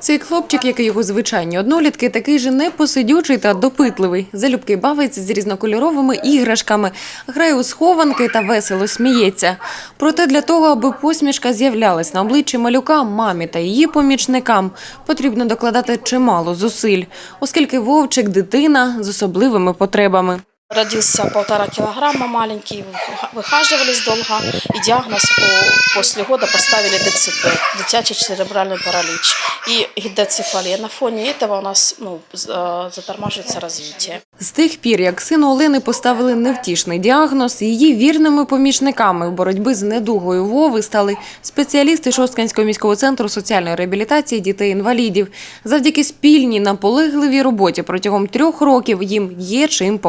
Цей хлопчик, як і його звичайні однолітки, такий же непосидючий та допитливий. Залюбки бавиться з різнокольоровими іграшками, грає у схованки та весело сміється. Проте для того, аби посмішка з'являлась на обличчі малюка, мамі та її помічникам, потрібно докладати чимало зусиль, оскільки вовчик дитина з особливими потребами. Родился полтора килограмма маленький, выхаживались долго, и диагноз по, после года поставили ДЦП, дитячий церебральный паралич, и гидроцефалия. На фоне этого у нас ну, з- э, затормаживается развитие. З тих пір, як сину Олени поставили невтішний діагноз, її вірними помічниками в боротьбі з недугою Вови стали спеціалісти Шостканського міського центру соціальної реабілітації дітей-інвалідів. Завдяки спільній наполегливій роботі протягом трьох років їм є чим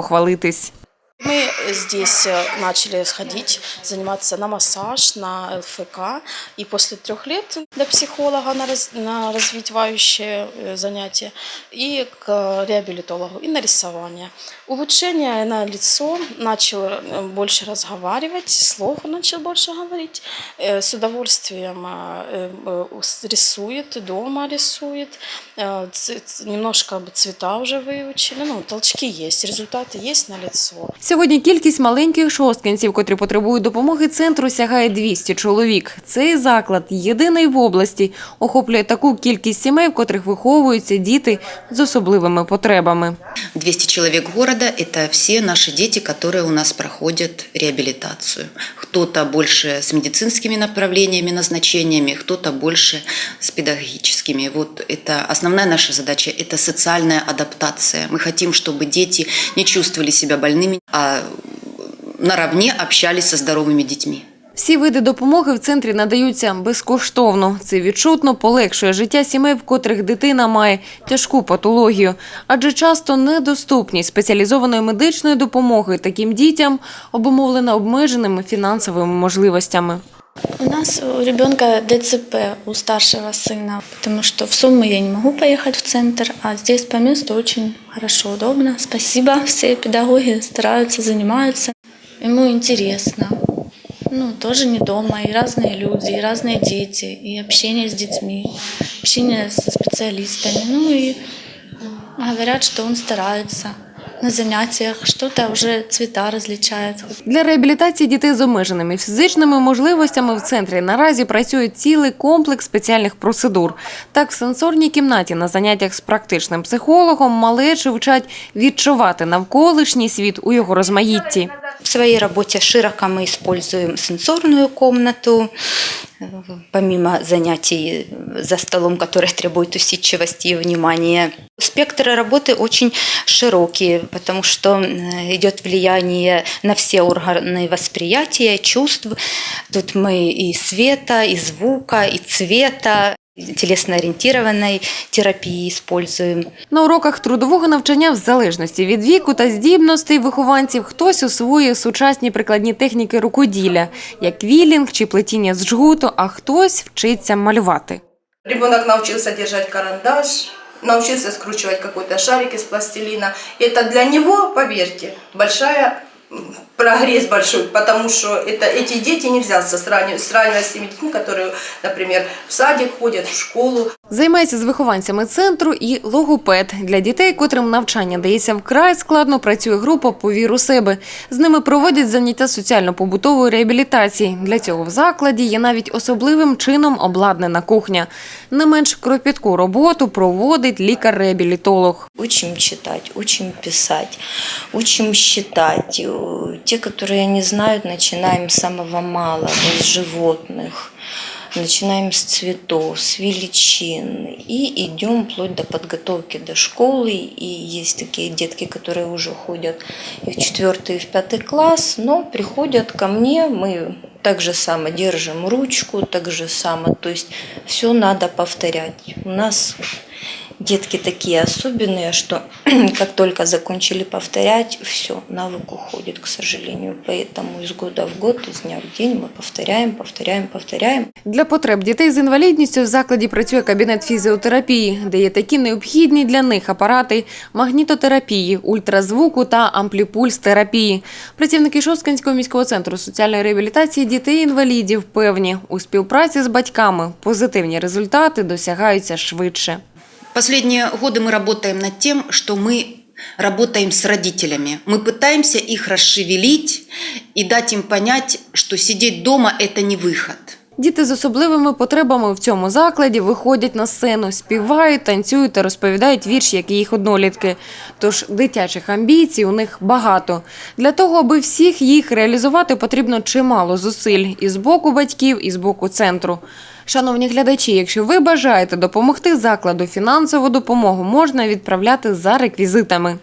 похвалитись. Мы здесь э, начали сходить, заниматься на массаж, на ЛФК. И после трех лет до психолога на, раз- на развивающее э, занятие, и к реабилитологу, и на рисование. Улучшение на лицо, начал э, больше разговаривать, слов начал больше говорить, э, с удовольствием э, э, э, рисует, дома рисует, э, ц- ц- немножко цвета уже выучили, ну, толчки есть, результаты есть на лицо. Сьогодні кількість маленьких шосткинців, котрі потребують допомоги центру, сягає 200 чоловік. Цей заклад єдиний в області охоплює таку кількість сімей, в котрих виховуються діти з особливими потребами. 200 человек города – это все наши дети, которые у нас проходят реабилитацию. Кто-то больше с медицинскими направлениями, назначениями, кто-то больше с педагогическими. Вот это основная наша задача – это социальная адаптация. Мы хотим, чтобы дети не чувствовали себя больными, а наравне общались со здоровыми детьми. Всі види допомоги в центрі надаються безкоштовно. Це відчутно полегшує життя сімей, в котрих дитина має тяжку патологію, адже часто недоступність спеціалізованої медичної допомоги таким дітям обумовлена обмеженими фінансовими можливостями. У нас у ребенка ДЦП у старшего сына, потому что в Сумму я не могу поехать в центр, а здесь по месту очень хорошо, удобно. Спасибо, все педагоги стараются, занимаются. Ему интересно. Ну, тоже не дома, и разные люди, и разные дети, и общение с детьми, общение со специалистами. Ну и говорят, что он старается на занятиях, что-то уже цвета различает. Для реабілітації дітей з обмеженими фізичними можливостями в центрі наразі працює цілий комплекс спеціальних процедур. Так, в сенсорній кімнаті на заняттях з практичним психологом малечі вчать відчувати навколишній світ у його розмаїтті. В своей работе широко мы используем сенсорную комнату, помимо занятий за столом, которые требуют усидчивости и внимания. Спектр работы очень широкий, потому что э, идет влияние на все органы восприятия, чувств. Тут мы и света, и звука, и цвета, телесно-ориентированной терапии используем. На уроках трудового навчання в залежності від віку та здібностей вихованців хтось освоює сучасні прикладні техніки рукоділля, як вілінг чи плетіння з жгуту, а хтось вчиться малювати. Ребенок научился держать карандаш, научился скручивать какой-то шарик из пластилина. Это для него, поверьте, большая м, прогресс большой, потому что это, эти дети нельзя сравнивать, сравнивать с теми детьми, которые, например, в садик ходят, в школу. Займається з вихованцями центру і логопед. Для дітей, котрим навчання дається вкрай складно, працює група «Повір у себе». З ними проводять заняття соціально-побутової реабілітації. Для цього в закладі є навіть особливим чином обладнана кухня. Не менш кропітку роботу проводить лікар-реабілітолог. Учим читать, учим писать, учим считать. Те, которые не знают, начинаем с самого малого, с животных. Начинаем с цветов, с величин и идем вплоть до подготовки до школы. И есть такие детки, которые уже ходят и в четвертый, и в пятый класс, но приходят ко мне, мы так же само держим ручку, так же само, то есть все надо повторять. У нас Детки такие особенные, что как только закончили повторять, все, навык уходит, к сожалению. Поэтому из года в год, из дня в день мы повторяем, повторяем, повторяем. Для потреб дітей з інвалідністю в закладі працює кабінет фізіотерапії, де є такі необхідні для них апарати магнітотерапії, ультразвуку та ампліпульс-терапії. Працівники Шосткинського міського центру соціальної реабілітації дітей-інвалідів певні, у співпраці з батьками позитивні результати досягаються швидше. Последние годы мы работаем над тем, что мы работаем с родителями. Мы пытаемся их расшевелить и дать им понять, что сидеть дома – это не выход. Діти з особливими потребами в цьому закладі виходять на сцену, співають, танцюють та розповідають вірші, як і їх однолітки. Тож дитячих амбіцій у них багато. Для того, аби всіх їх реалізувати, потрібно чимало зусиль і з боку батьків, і з боку центру. Шановні глядачі, якщо ви бажаєте допомогти закладу, фінансову допомогу можна відправляти за реквізитами.